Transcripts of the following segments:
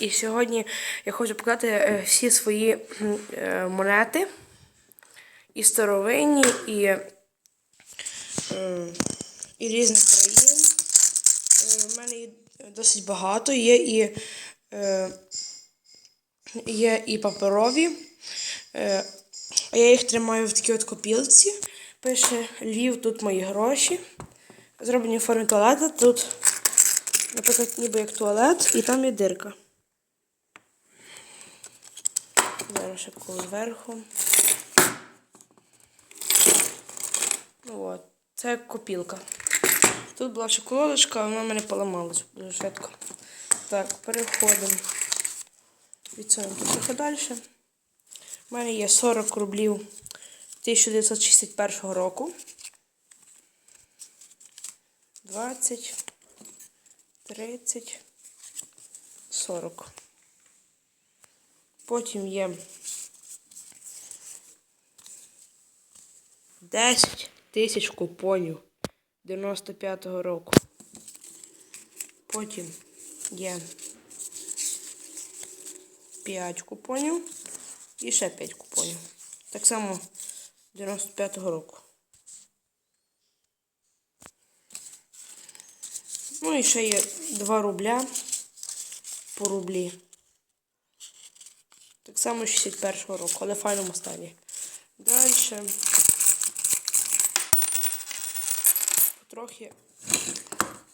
І сьогодні я хочу показати е, всі свої м, е, монети. І старовинні, і, е, і різних країн. У мене їх досить багато. Є і, є і паперові. Я їх тримаю в такій от копілці. Пише Львів, тут мої гроші. Зроблені в формі туалета. Тут, наприклад, ніби як туалет, і там є дирка. Зараз зверху. От, це копілка. Тут була ще колодочка, а вона мене поламалась дуже швидко. Так, переходимо. Відсунемо тут трохи далі. У мене є 40 рублів 1961 року. 20, 30, 40. Потім є 10 тисяч купонів 95-го року. Потім є 5 купонів і ще 5 купонів. Так само 95-го року. Ну і ще є 2 рубля по рублі. Так само 61-го року, але в файному стані. Далі. Потрохи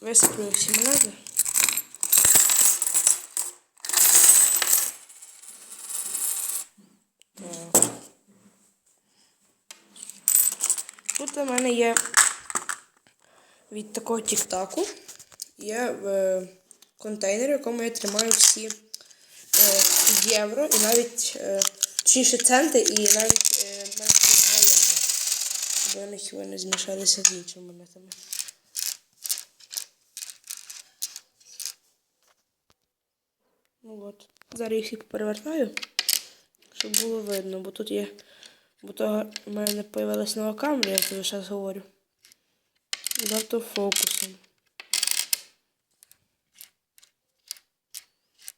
висиплю всі монети. Тут у мене є від такого тік-таку. Є контейнер, в якому я тримаю всі євро і навіть е, точніше центи і навіть е, навіть галони. Щоб вони хіба не змішалися з іншими монетами. Ну от. Зараз їх всі перевертаю, щоб було видно, бо тут є. Бо того в мене появилась нова камера, я тобі зараз говорю. З автофокусом.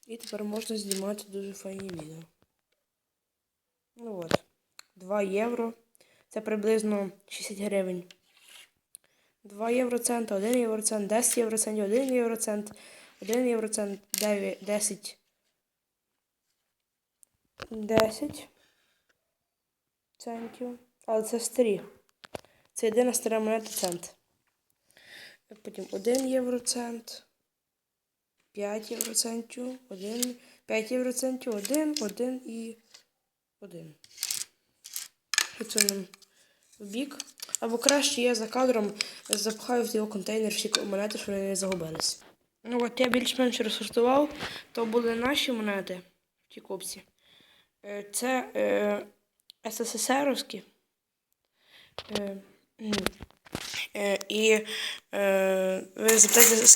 І тепер можна знімати дуже файні відео. Ну от. 2 євро. Це приблизно 60 гривень. 2 євроцента, 1 євроцент, 10 євроцентів, 1 євроцент, 1 євроцент, 9, 10. 10 центів. Але це старі. Це єдина стара монета цент. Потім 1 євроцент. 5 євроцентів, 1, 5 євроцентів, 1, 1 і 1. Відсунемо в бік. Або краще я за кадром запхаю в його контейнер всі монети, щоб вони не загубились. Ну от я більш-менш розсортував, то були наші монети в тій копці. Е, Це е, СССРовські. Е, і е, ви запитаєте,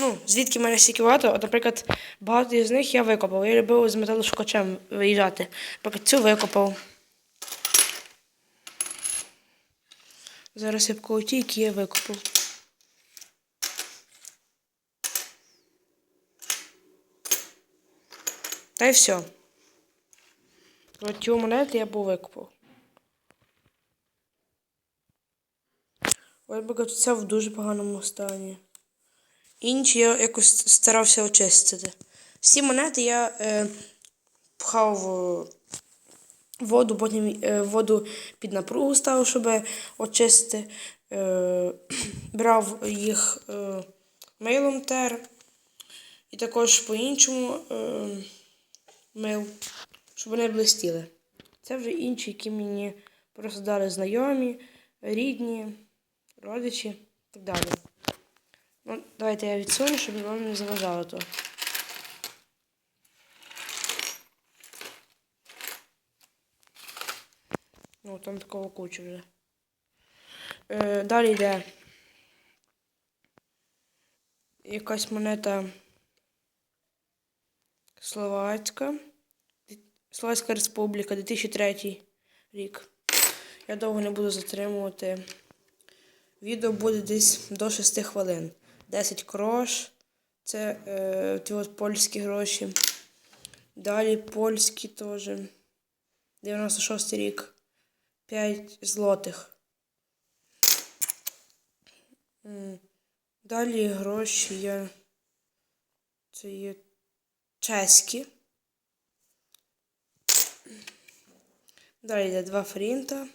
ну, звідки в мене стільки багато. От, наприклад, багато з них я викопав. Я любив з металошукачем виїжджати. Наприклад, цю викопав. Зараз я покажу ті, які я викопав. Та й все. От ті монети я був викопав. Бо це в дуже поганому стані. Інші я якось старався очистити. Всі монети я е, пхав воду, потім е, воду під напругу ставив, щоб очистити. Е, брав їх е, милом тер. І також по-іншому е, мив, щоб вони блистіли. Це вже інші, які мені просто дали знайомі, рідні родичі і так далі. Ну, давайте я відсуну, щоб вам не заважало то. Ну, там такого кучу вже. Е, далі йде якась монета Словацька. Словацька Республіка, 2003 рік. Я довго не буду затримувати. Відео буде десь до 6 хвилин. 10 крош. Це е, ті от польські гроші. Далі польські теж. 96 рік. 5 злотих. Далі гроші є. Це є чеські. Далі йде 2 фрінта.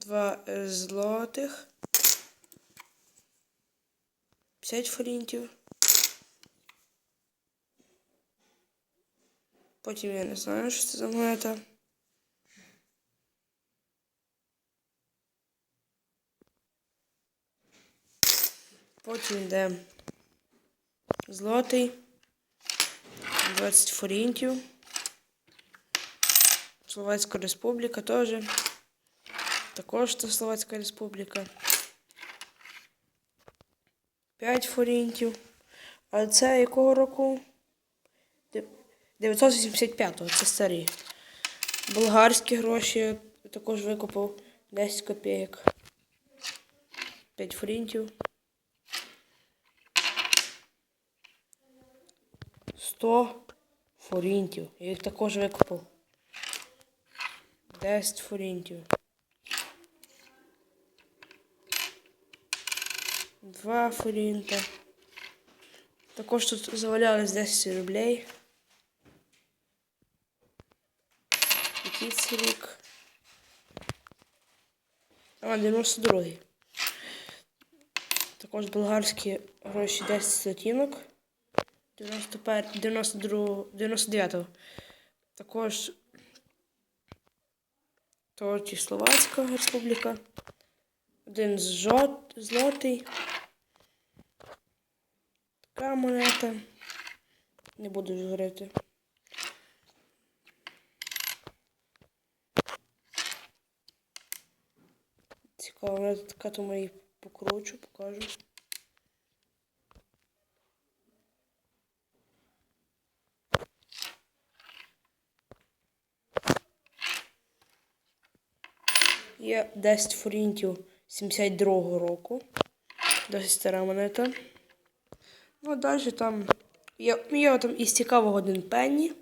2 злотих. 50 форінтів. Потім я не знаю, що це за монета. Потім йде злотий. 20 форінтів. Словацька Республіка теж. Також це Словацька Республіка. 5 форінтів. А це якого року? 985-го, це старі. Болгарські гроші також викупив 10 копійок. 5 форінтів. 100 форінтів. Я їх також викупив. 10 форінтів. 2 форінта. Також тут завалялись 10 рублей. Який це рік? А, 92-й. Також болгарські гроші 10 сотінок. 91, 92, 99-го. Також Торті Словацька Республіка. Один жот, злотий. Така монета. Не буду вже говорити. Цікаво, монета така, тому її покручу, покажу. Є 10 форінтів 72-го року. Досить стара монета. Ну, а далі там є, є там із цікавого один пенні.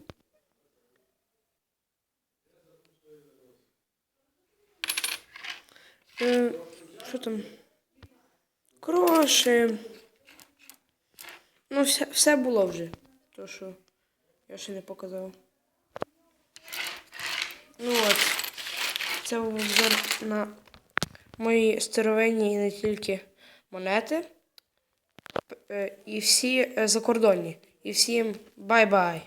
Е, що там? Гроші. Ну, все, все було вже. То, що я ще не показав. Ну от. Це був обзор на мої старовинні і не тільки монети. Е, І всі е, закордонні. І всім бай-бай!